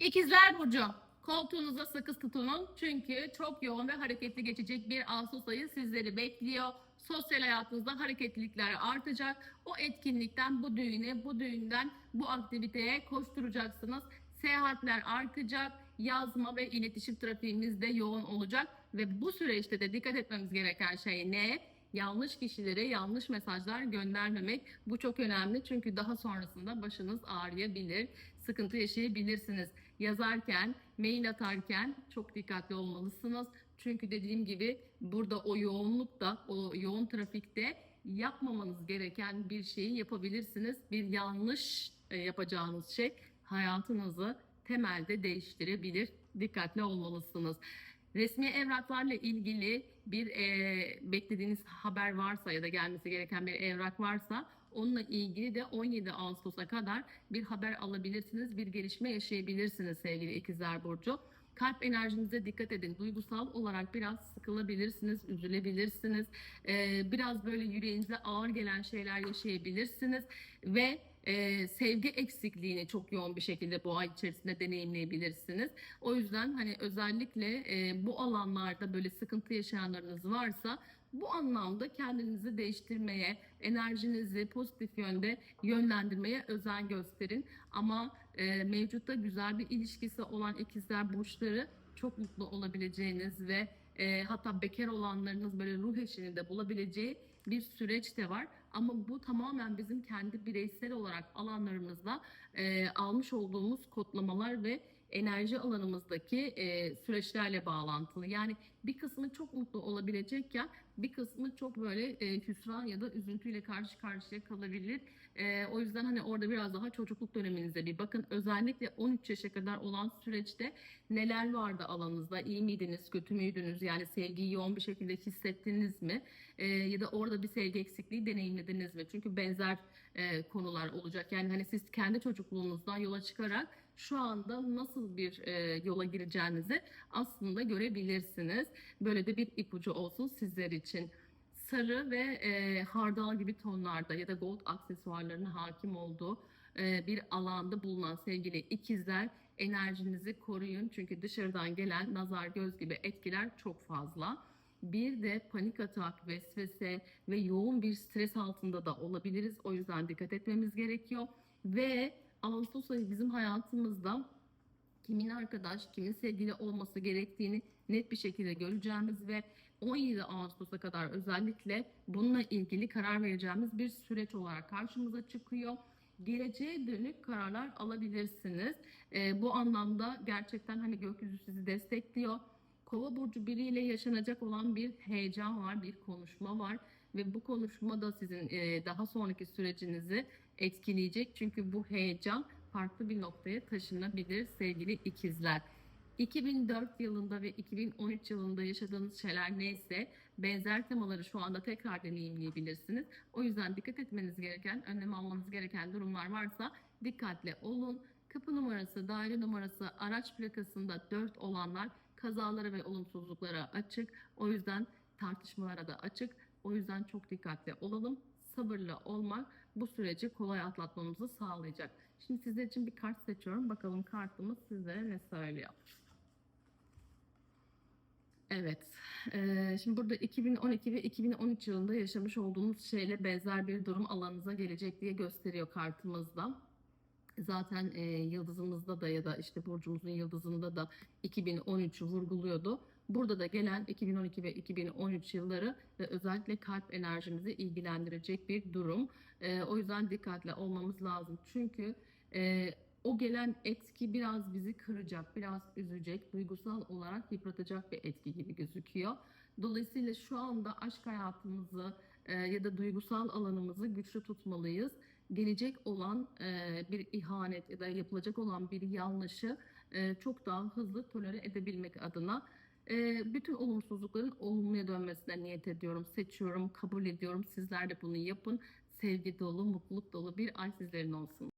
İkizler Burcu. Koltuğunuza sıkı tutunun çünkü çok yoğun ve hareketli geçecek bir Ağustos ayı sizleri bekliyor. Sosyal hayatınızda hareketlilikler artacak. O etkinlikten bu düğüne, bu düğünden bu aktiviteye koşturacaksınız. Seyahatler artacak. Yazma ve iletişim trafiğimiz de yoğun olacak. Ve bu süreçte de dikkat etmemiz gereken şey ne? Yanlış kişilere yanlış mesajlar göndermemek. Bu çok önemli çünkü daha sonrasında başınız ağrıyabilir, sıkıntı yaşayabilirsiniz. Yazarken, mail atarken çok dikkatli olmalısınız. Çünkü dediğim gibi burada o yoğunlukta, o yoğun trafikte yapmamanız gereken bir şeyi yapabilirsiniz. Bir yanlış e, yapacağınız şey hayatınızı temelde değiştirebilir. Dikkatli olmalısınız. Resmi evraklarla ilgili bir e, beklediğiniz haber varsa ya da gelmesi gereken bir evrak varsa onunla ilgili de 17 Ağustos'a kadar bir haber alabilirsiniz, bir gelişme yaşayabilirsiniz sevgili ikizler Burcu. Kalp enerjinize dikkat edin. Duygusal olarak biraz sıkılabilirsiniz, üzülebilirsiniz. E, biraz böyle yüreğinize ağır gelen şeyler yaşayabilirsiniz ve e, sevgi eksikliğini çok yoğun bir şekilde bu ay içerisinde deneyimleyebilirsiniz. O yüzden hani özellikle e, bu alanlarda böyle sıkıntı yaşayanlarınız varsa bu anlamda kendinizi değiştirmeye, enerjinizi pozitif yönde yönlendirmeye özen gösterin. Ama e, mevcutta güzel bir ilişkisi olan ikizler burçları çok mutlu olabileceğiniz ve e, hatta bekar olanlarınız böyle ruh eşini de bulabileceği bir süreç de var. Ama bu tamamen bizim kendi bireysel olarak alanlarımızda e, almış olduğumuz kodlamalar ve enerji alanımızdaki e, süreçlerle bağlantılı. Yani bir kısmı çok mutlu olabilecekken bir kısmı çok böyle e, hüsran ya da üzüntüyle karşı karşıya kalabilir. E, o yüzden hani orada biraz daha çocukluk döneminize bir bakın. Özellikle 13 yaşa kadar olan süreçte neler vardı alanınızda? İyi miydiniz, kötü müydünüz? Yani sevgiyi yoğun bir şekilde hissettiniz mi? E, ya da orada bir sevgi eksikliği deneyimlediniz mi? Çünkü benzer e, konular olacak. Yani hani siz kendi çocukluğunuzdan yola çıkarak şu anda nasıl bir e, yola gireceğinizi aslında görebilirsiniz. Böyle de bir ipucu olsun sizler için. Sarı ve e, hardal gibi tonlarda ya da gold aksesuarların hakim olduğu e, bir alanda bulunan sevgili ikizler enerjinizi koruyun. Çünkü dışarıdan gelen nazar göz gibi etkiler çok fazla. Bir de panik atak, vesvese ve yoğun bir stres altında da olabiliriz. O yüzden dikkat etmemiz gerekiyor. Ve Ağustos ayı bizim hayatımızda kimin arkadaş, kimin sevgili olması gerektiğini net bir şekilde göreceğimiz ve 17 Ağustos'a kadar özellikle bununla ilgili karar vereceğimiz bir süreç olarak karşımıza çıkıyor. Geleceğe dönük kararlar alabilirsiniz. Ee, bu anlamda gerçekten hani gökyüzü sizi destekliyor. Kova burcu biriyle yaşanacak olan bir heyecan var, bir konuşma var ve bu konuşma da sizin e, daha sonraki sürecinizi etkileyecek. Çünkü bu heyecan farklı bir noktaya taşınabilir sevgili ikizler. 2004 yılında ve 2013 yılında yaşadığınız şeyler neyse benzer temaları şu anda tekrar deneyimleyebilirsiniz. O yüzden dikkat etmeniz gereken, önlem almanız gereken durumlar varsa dikkatli olun. Kapı numarası, daire numarası, araç plakasında 4 olanlar kazalara ve olumsuzluklara açık. O yüzden tartışmalara da açık. O yüzden çok dikkatli olalım. Sabırlı olmak bu süreci kolay atlatmamızı sağlayacak. Şimdi sizler için bir kart seçiyorum. Bakalım kartımız sizlere ne söylüyor. Evet. Ee, şimdi burada 2012 ve 2013 yılında yaşamış olduğunuz şeyle benzer bir durum alanınıza gelecek diye gösteriyor kartımızda. Zaten e, yıldızımızda da ya da işte burcumuzun yıldızında da 2013'ü vurguluyordu. Burada da gelen 2012 ve 2013 yılları ve özellikle kalp enerjimizi ilgilendirecek bir durum. E, o yüzden dikkatli olmamız lazım. Çünkü e, o gelen etki biraz bizi kıracak, biraz üzecek, duygusal olarak yıpratacak bir etki gibi gözüküyor. Dolayısıyla şu anda aşk hayatımızı e, ya da duygusal alanımızı güçlü tutmalıyız. Gelecek olan e, bir ihanet ya da yapılacak olan bir yanlışı e, çok daha hızlı tolere edebilmek adına e, bütün olumsuzlukların olumluya dönmesine niyet ediyorum, seçiyorum, kabul ediyorum. Sizler de bunu yapın. Sevgi dolu, mutluluk dolu bir ay sizlerin olsun.